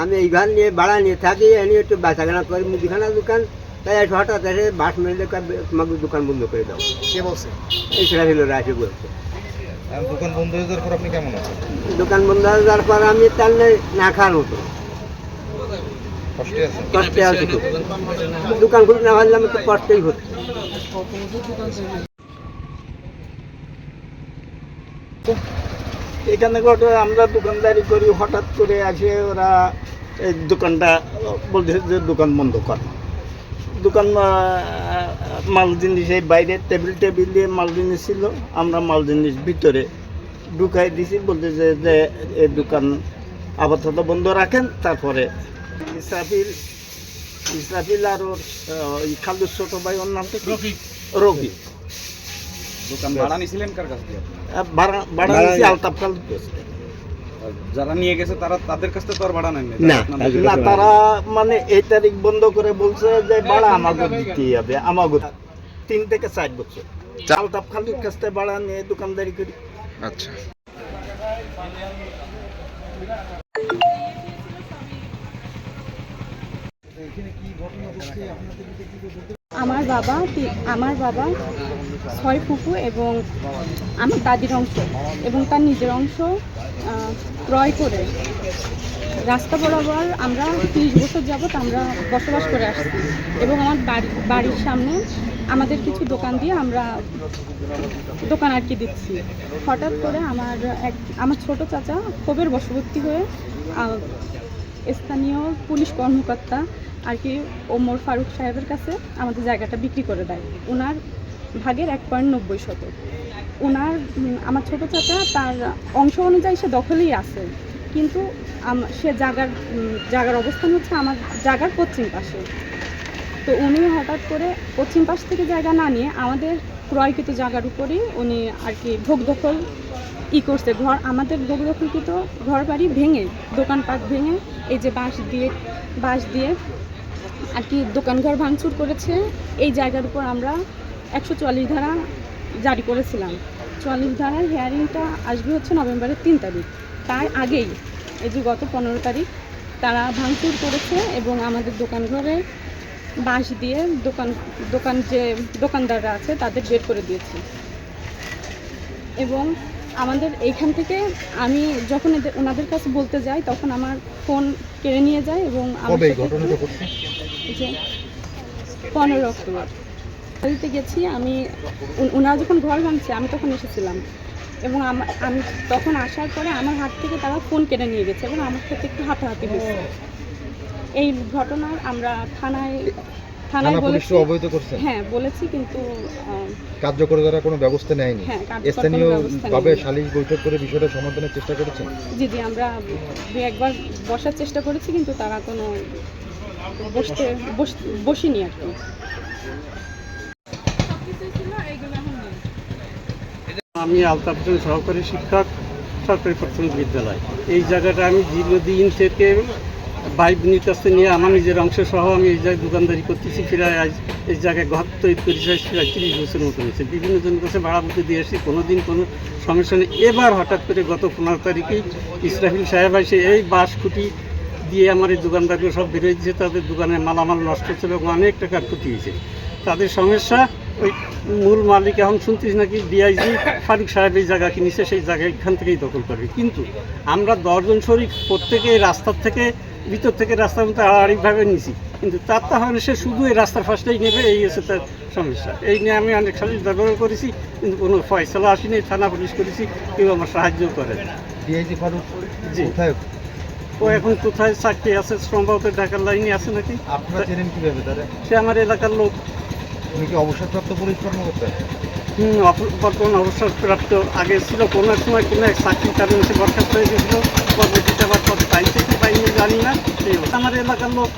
আমি এই ঘর নিয়ে ভাড়া নিয়ে থাকি এনে একটু বাঁচাখানা করি মুদিখানা দোকান। তাই একটু হঠাৎ এসে বাস মেরে তোমাকে দোকান বন্ধ করে দাও। কে বলছে? এই সেটা হলো রাশি বলছে। দোকান বন্ধ হয়ে যাওয়ার পর আপনি কেমন আছেন? দোকান বন্ধ হয়ে যাওয়ার পর আমি তার না খাওয়ার মতো। কষ্টে দোকান খুলে না আমি তো কষ্টেই হচ্ছে এখানে ঘটে আমরা দোকানদারি করি হঠাৎ করে আসে ওরা এই দোকানটা বলছে যে দোকান বন্ধ কর। দোকান মাল জিনিস এই বাইরে টেবিল টেবিল দিয়ে মাল জিনিস ছিল আমরা মাল জিনিস ভিতরে ঢুকাই দিছি বলতে যে এই দোকান আপাতত বন্ধ রাখেন তারপরে ইসরাফিল ইসরাফিল আর ওর খালুর ছোট ভাই ওর নামটা কি? রবি দোকান ভাড়া নিছিলেন কার কাছ থেকে? ভাড়া ভাড়া নিয়েছি আলতাফ খালুর যারা নিয়ে গেছে তারা তাদের কাছ থেকে তো আর ভাড়া নেন না, না? তারা মানে এই তারিখ বন্ধ করে বলছে যে ভাড়া আমাকে দিতেই হবে আমাকে তিন থেকে চার বছর। আলতাফ খালুর কাছ থেকে ভাড়া নিয়ে দোকানদারি করি। আচ্ছা। আমার বাবা আমার বাবা ছয় ফুফু এবং আমার দাদির অংশ এবং তার নিজের অংশ ক্রয় করে। রাস্তা বরাবর আমরা তিরিশ বছর যাবৎ আমরা বসবাস করে আসছি এবং আমার বাড়ি, বাড়ির সামনে আমাদের কিছু দোকান দিয়ে আমরা দোকান আর কি দিচ্ছি। হঠাৎ করে আমার এক, আমার ছোট চাচা ক্ষোভের বশবর্তী হয়ে স্থানীয় পুলিশ কর্মকর্তা আর কি ওমর ফারুক সাহেবের কাছে আমাদের জায়গাটা বিক্রি করে দেয়। ওনার ভাগের এক পয়েন্ট নব্বই শতক। ওনার আমার ছোটো চাচা তার অংশ অনুযায়ী সে দখলেই আছে। কিন্তু সে জায়গার উম, জায়গার অবস্থান হচ্ছে আমার জায়গার পশ্চিম পাশে। তো উনি হঠাৎ করে পশ্চিম পাশ থেকে জায়গা না নিয়ে আমাদের ক্রয়কৃত জায়গার উপরেই উনি আর কি ভোগ দখল ই করছে। ঘর আমাদের ভোগ দখলকৃত ঘর বাড়ি ভেঙে দোকানপাট ভেঙে এই যে বাঁশ দিয়ে বাঁশ দিয়ে আর কি দোকানঘর ভাঙচুর করেছে, এই জায়গার উপর আমরা একশো চুয়াল্লিশ ধারা জারি করেছিলাম। চুয়াল্লিশ ধারার হেয়ারিংটা আসবে হচ্ছে নভেম্বরের তিন তারিখ। তার আগেই, এই যে গত পনেরো তারিখ, তারা ভাঙচুর করেছে এবং আমাদের দোকানঘরে বাঁশ দিয়ে দোকান দোকান যে দোকানদাররা আছে তাদের বের করে দিয়েছে। এবং আমাদের এইখান থেকে আমি যখন এদের- ওনাদের কাছে বলতে যাই তখন আমার ফোন কেড়ে নিয়ে যায় এবং যে পনেরো অক্টোবর। দিতে গেছি আমি ওনারা যখন ঘর ভাঙছে আমি তখন এসেছিলাম। এবং আমা- আমি তখন আসার পরে আমার হাত থেকে তারা ফোন কেটে নিয়ে গেছে এবং আমার সাথে একটু হাতাহাতি হয়েছে। এই ঘটনার আমরা থানায় থানায় বলেছি অবহিত করছেন? হ্যাঁ বলেছি কিন্তু কার্যকর দ্বারা কোনো ব্যবস্থা নেয়নি। হ্যাঁ, স্থানীয় ভাবে। সালিশ বৈঠক করে বিষয়টা সমাধানের চেষ্টা করেছেন? জি জি আমরা দু একবার বসার চেষ্টা করেছি কিন্তু তারা কোনো বসতে বস- বসিনি আর কি। আমি আলতাফ হোসেন সহকারী শিক্ষক সরকারি প্রাথমিক বিদ্যালয়। এই জায়গাটা আমি দীর্ঘদিন থেকে ভাই বোনের কাছে নিয়ে আমার নিজের অংশ সহ আমি এই জায়গায় দোকানদারি করতেছি, প্রায় আজ এই জায়গায় ঘর তৈরি করেছি, প্রায় তিরিশ বছর মতো হয়েছে। বিভিন্ন জনের কাছে ভাড়া বুঝতে দিয়ে এসেছি কোনো দিন কোনো সমস্যা নেই। এবার হঠাৎ করে গত পনেরো তারিখেই ইসরাফিল সাহেব এসে এই বাঁশ খুঁটি দিয়ে আমার এই দোকানদারগুলো সব বেরিয়ে দিয়েছে তাদের দোকানে মালামাল নষ্ট ছিল এবং অনেক টাকার ক্ষতি হয়েছে। তাদের সমস্যা, ওই মূল মালিক এখন শুনতেছি নাকি? ডিআইজি ফারুক সাহেব এই জায়গা কিনেছে, সেই জায়গা এখান থেকেই দখল করবে। কিন্তু আমরা দশজন শরিক, প্রত্যেকে রাস্তার থেকে ভিতর থেকে রাস্তার মধ্যে আড়াআড়িভাবে নিছি কিন্তু তার তা না, সে শুধু এই রাস্তার ফার্স্টেই নেবে এই হচ্ছে তার সমস্যা। এই নিয়ে আমি অনেক সালিশ ব্যবহার করেছি কিন্তু কোনো ফয়সলা আসেনি থানা পুলিশ করেছি কেউ আমার সাহায্য করে না। জি। ও এখন কোথায় চাকরি আছে সম্ভবত ঢাকার লাইনে আছে নাকি? আপনারা চেনেন কীভাবে তারা? সে আমার এলাকার লোক। উনি কি অবসরপ্রাপ্ত পুলিশ কর্মকর্তা? হুম, বর্তমান অবসরপ্রাপ্ত আগে ছিল কোনো এক সময় কোনো এক চাকরির কারণে সে বরখাস্ত হয়ে গেছিল। জানি না অবস্থা। আমার এলাকার লোক